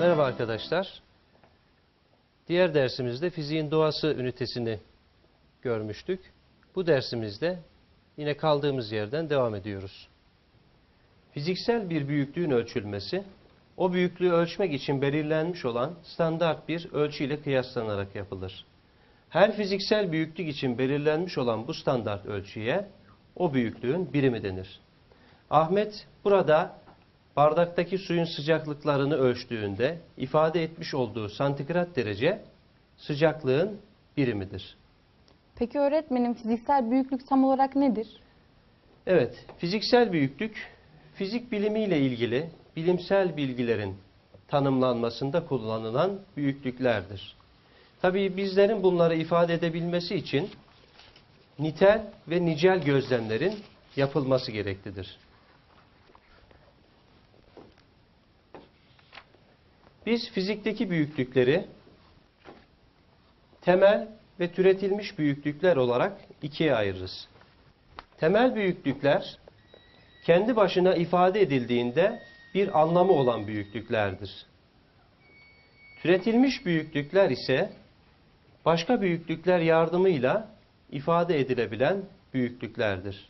Merhaba arkadaşlar. Diğer dersimizde fiziğin doğası ünitesini görmüştük. Bu dersimizde yine kaldığımız yerden devam ediyoruz. Fiziksel bir büyüklüğün ölçülmesi, o büyüklüğü ölçmek için belirlenmiş olan standart bir ölçü ile kıyaslanarak yapılır. Her fiziksel büyüklük için belirlenmiş olan bu standart ölçüye o büyüklüğün birimi denir. Ahmet burada bardaktaki suyun sıcaklıklarını ölçtüğünde ifade etmiş olduğu santigrat derece sıcaklığın birimidir. Peki öğretmenim fiziksel büyüklük tam olarak nedir? Evet, fiziksel büyüklük, fizik bilimiyle ilgili bilimsel bilgilerin tanımlanmasında kullanılan büyüklüklerdir. Tabii bizlerin bunları ifade edebilmesi için nitel ve nicel gözlemlerin yapılması gereklidir. Biz fizikteki büyüklükleri temel ve türetilmiş büyüklükler olarak ikiye ayırırız. Temel büyüklükler kendi başına ifade edildiğinde bir anlamı olan büyüklüklerdir. Türetilmiş büyüklükler ise başka büyüklükler yardımıyla ifade edilebilen büyüklüklerdir.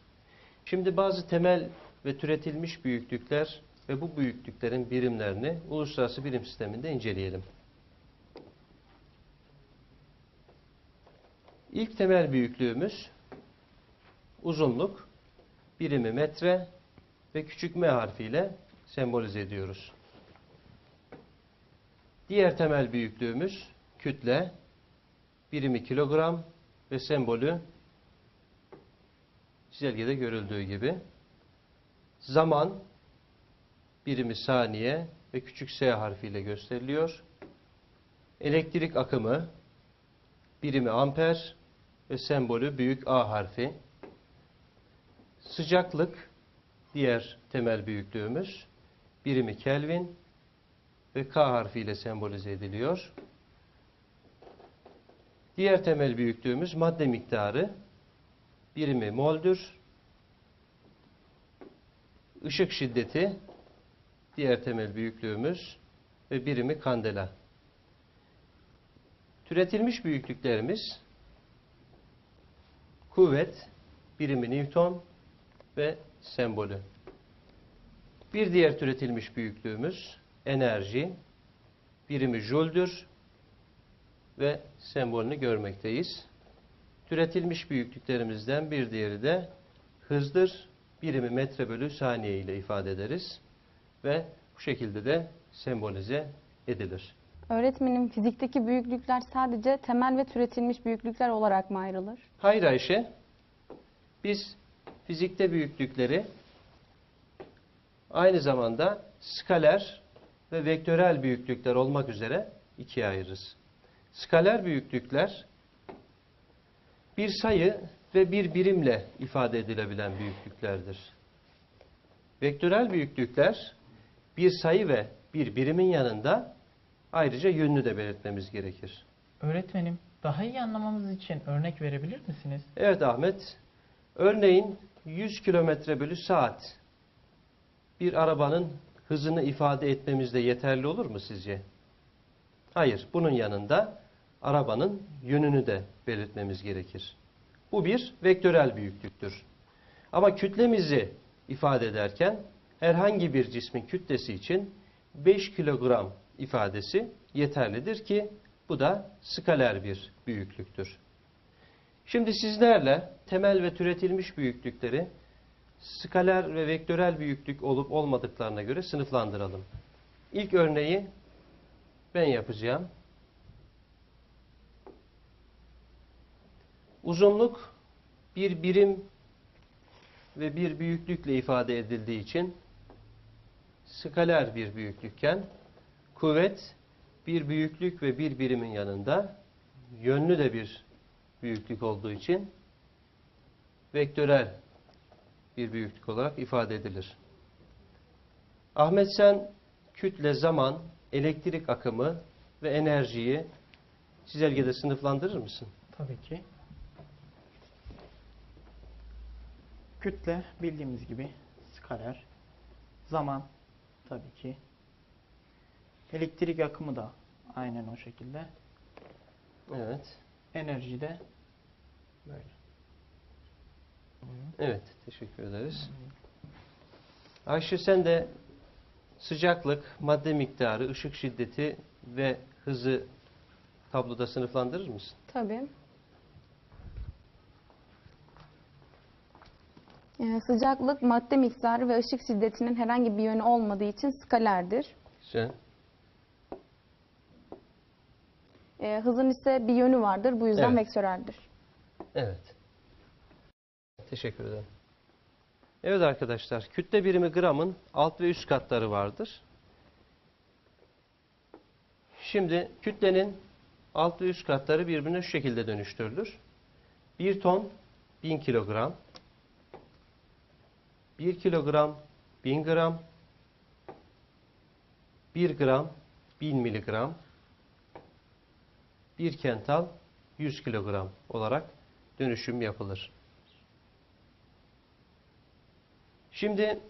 Şimdi bazı temel ve türetilmiş büyüklükler ve bu büyüklüklerin birimlerini uluslararası birim sisteminde inceleyelim. İlk temel büyüklüğümüz uzunluk, birimi metre ve küçük m harfiyle sembolize ediyoruz. Diğer temel büyüklüğümüz kütle, birimi kilogram ve sembolü çizelgede görüldüğü gibi. Zaman, birimi saniye ve küçük s harfiyle gösteriliyor. Elektrik akımı, birimi amper ve sembolü büyük A harfi. Sıcaklık, diğer temel büyüklüğümüz, birimi Kelvin ve K harfiyle sembolize ediliyor. Diğer temel büyüklüğümüz madde miktarı, birimi moldür. Işık şiddeti, diğer temel büyüklüğümüz ve birimi kandela. Türetilmiş büyüklüklerimiz kuvvet, birimi Newton ve sembolü. Bir diğer türetilmiş büyüklüğümüz enerji, birimi Joule'dür ve sembolünü görmekteyiz. Türetilmiş büyüklüklerimizden bir diğeri de hızdır, birimi metre bölü saniye ile ifade ederiz ve bu şekilde de sembolize edilir. Öğretmenim fizikteki büyüklükler sadece temel ve türetilmiş büyüklükler olarak mı ayrılır? Hayır Ayşe, biz fizikte büyüklükleri aynı zamanda skaler ve vektörel büyüklükler olmak üzere ikiye ayırırız. Skaler büyüklükler bir sayı ve bir birimle ifade edilebilen büyüklüklerdir. Vektörel büyüklükler bir sayı ve bir birimin yanında ayrıca yönünü de belirtmemiz gerekir. Öğretmenim, daha iyi anlamamız için örnek verebilir misiniz? Evet Ahmet, örneğin 100 kilometre bölü saat bir arabanın hızını ifade etmemizde yeterli olur mu sizce? Hayır, bunun yanında arabanın yönünü de belirtmemiz gerekir. Bu bir vektörel büyüklüktür. Ama kütlemizi ifade ederken herhangi bir cismin kütlesi için 5 kilogram ifadesi yeterlidir ki bu da skaler bir büyüklüktür. Şimdi sizlerle temel ve türetilmiş büyüklükleri skaler ve vektörel büyüklük olup olmadıklarına göre sınıflandıralım. İlk örneği ben yapacağım. Uzunluk bir birim ve bir büyüklükle ifade edildiği için skaler bir büyüklükken kuvvet bir büyüklük ve bir birimin yanında yönlü de bir büyüklük olduğu için vektörel bir büyüklük olarak ifade edilir. Ahmet sen kütle, zaman, elektrik akımı ve enerjiyi çizelgede sınıflandırır mısın? Tabii ki. Kütle bildiğimiz gibi skaler. Zaman tabii ki. Elektrik akımı da aynen o şekilde. Evet. Enerji de böyle. Evet, teşekkür ederiz. Ayşe sen de sıcaklık, madde miktarı, ışık şiddeti ve hızı tabloda sınıflandırır mısın? Tabii. Sıcaklık, madde miktarı ve ışık şiddetinin herhangi bir yönü olmadığı için skalerdir. Güzel. Ee, hızın ise bir yönü vardır. Bu yüzden Evet. vektöreldir. Evet. Teşekkür ederim. Evet arkadaşlar, kütle birimi gramın alt ve üst katları vardır. Şimdi kütlenin alt ve üst katları birbirine şu şekilde dönüştürülür. 1 ton 1000 kilogram, 1 kilogram 1000 gram, 1 gram 1000 miligram, 1 kental 100 kilogram olarak dönüşüm yapılır. Şimdi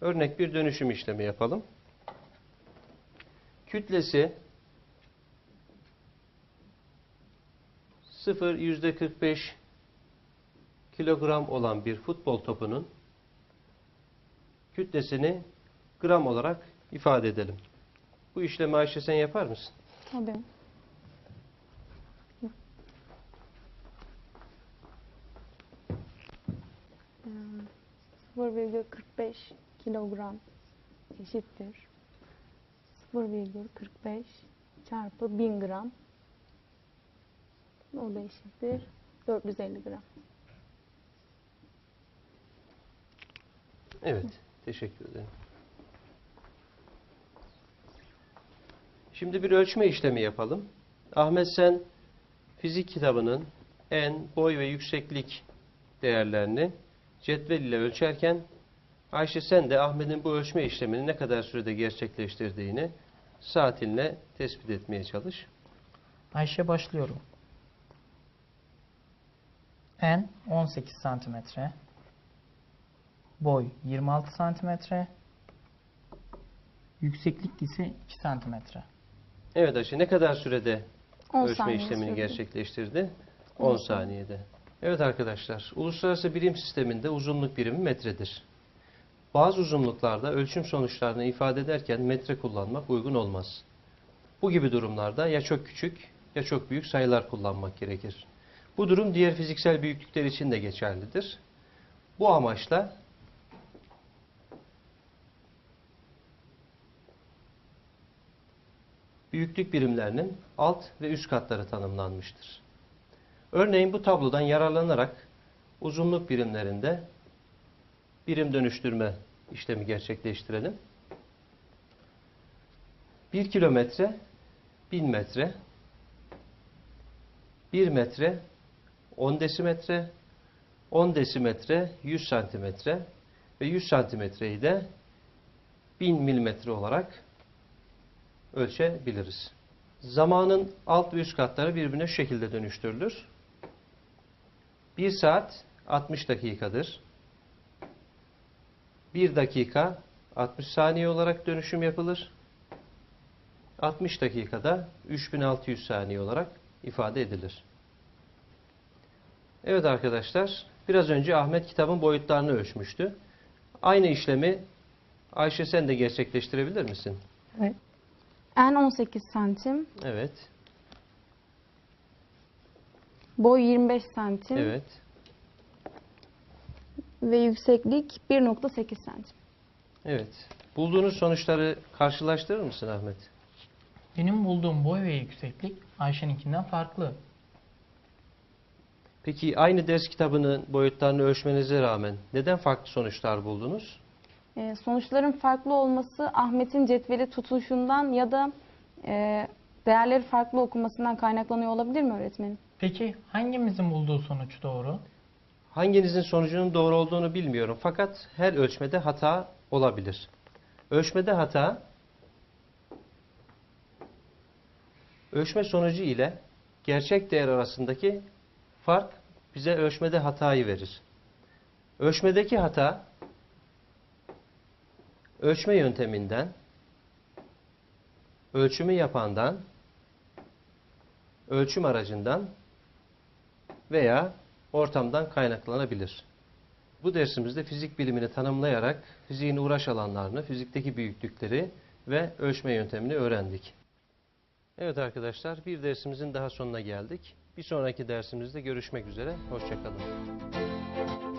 örnek bir dönüşüm işlemi yapalım. Kütlesi 0 yüzde 45 kilogram olan bir futbol topunun kütlesini gram olarak ifade edelim. Bu işlemi Ayşe sen yapar mısın? Tabii. Ee, 0,45 kilogram eşittir. 0,45 çarpı 1000 gram. O da eşittir. 450 gram. Evet, teşekkür ederim. Şimdi bir ölçme işlemi yapalım. Ahmet sen fizik kitabının en, boy ve yükseklik değerlerini cetvel ile ölçerken Ayşe sen de Ahmet'in bu ölçme işlemini ne kadar sürede gerçekleştirdiğini saatinle tespit etmeye çalış. Ayşe başlıyorum. En 18 santimetre. Boy 26 santimetre. Yükseklik ise 2 santimetre. Evet Ayşe ne kadar sürede 10 ölçme işlemini sürdü. gerçekleştirdi? 10 10 saniyede. Evet arkadaşlar, uluslararası birim sisteminde uzunluk birimi metredir. Bazı uzunluklarda ölçüm sonuçlarını ifade ederken metre kullanmak uygun olmaz. Bu gibi durumlarda ya çok küçük ya çok büyük sayılar kullanmak gerekir. Bu durum diğer fiziksel büyüklükler için de geçerlidir. Bu amaçla büyüklük birimlerinin alt ve üst katları tanımlanmıştır. Örneğin bu tablodan yararlanarak uzunluk birimlerinde birim dönüştürme işlemi gerçekleştirelim. 1 kilometre 1000 metre 1 metre 10 desimetre 10 desimetre 100 santimetre ve 100 santimetreyi de 1000 milimetre olarak ölçebiliriz. Zamanın alt ve üst katları birbirine şu şekilde dönüştürülür. 1 saat 60 dakikadır. 1 dakika 60 saniye olarak dönüşüm yapılır. 60 dakikada 3600 saniye olarak ifade edilir. Evet arkadaşlar, biraz önce Ahmet kitabın boyutlarını ölçmüştü. Aynı işlemi Ayşe sen de gerçekleştirebilir misin? En 18 santim, Evet, boy 25 santim evet. ve yükseklik 1.8 santim. Evet. Bulduğunuz sonuçları karşılaştırır mısın Ahmet? Benim bulduğum boy ve yükseklik Ayşe'ninkinden farklı. Peki aynı ders kitabının boyutlarını ölçmenize rağmen neden farklı sonuçlar buldunuz? Ee, sonuçların farklı olması Ahmet'in cetveli tutuşundan ya da e, değerleri farklı okumasından kaynaklanıyor olabilir mi öğretmenim? Peki hangimizin bulduğu sonuç doğru? Hanginizin sonucunun doğru olduğunu bilmiyorum fakat her ölçmede hata olabilir. Ölçmede hata ölçme sonucu ile gerçek değer arasındaki fark bize ölçmede hatayı verir. Ölçmedeki hata ölçme yönteminden ölçümü yapandan, ölçüm aracından veya ortamdan kaynaklanabilir. Bu dersimizde fizik bilimini tanımlayarak fiziğin uğraş alanlarını, fizikteki büyüklükleri ve ölçme yöntemini öğrendik. Evet arkadaşlar bir dersimizin daha sonuna geldik. Bir sonraki dersimizde görüşmek üzere. Hoşçakalın.